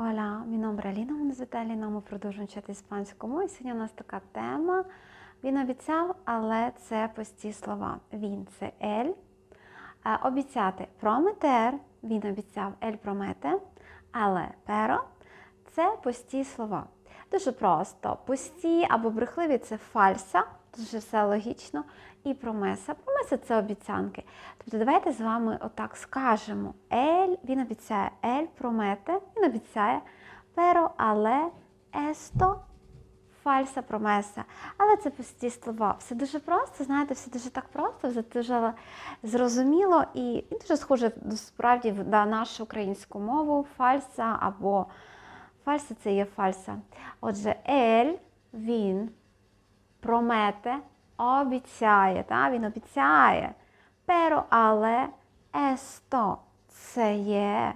Hola, мій номер Аліна, мене звати Аліна, ми продовжуємо вчити іспанську мову. І Сьогодні у нас така тема. Він обіцяв, але це пусті слова. Він це ель. Обіцяти прометер, він обіцяв ель промете, але перо це пусті слова. Дуже просто. Пусті або брехливі це фальса, дуже все логічно. І промеса. Промеса це обіцянки. Тобто давайте з вами отак скажемо. Ель, він обіцяє ель промете, він обіцяє перо, але есто фальса промеса. Але це пусті слова. Все дуже просто, знаєте, все дуже так просто, все дуже зрозуміло і, і дуже схоже до справді на нашу українську мову. Фальса або фальса це є фальса. Отже, ель, він промете, обіцяє, та? він обіцяє. Перо, але есто це є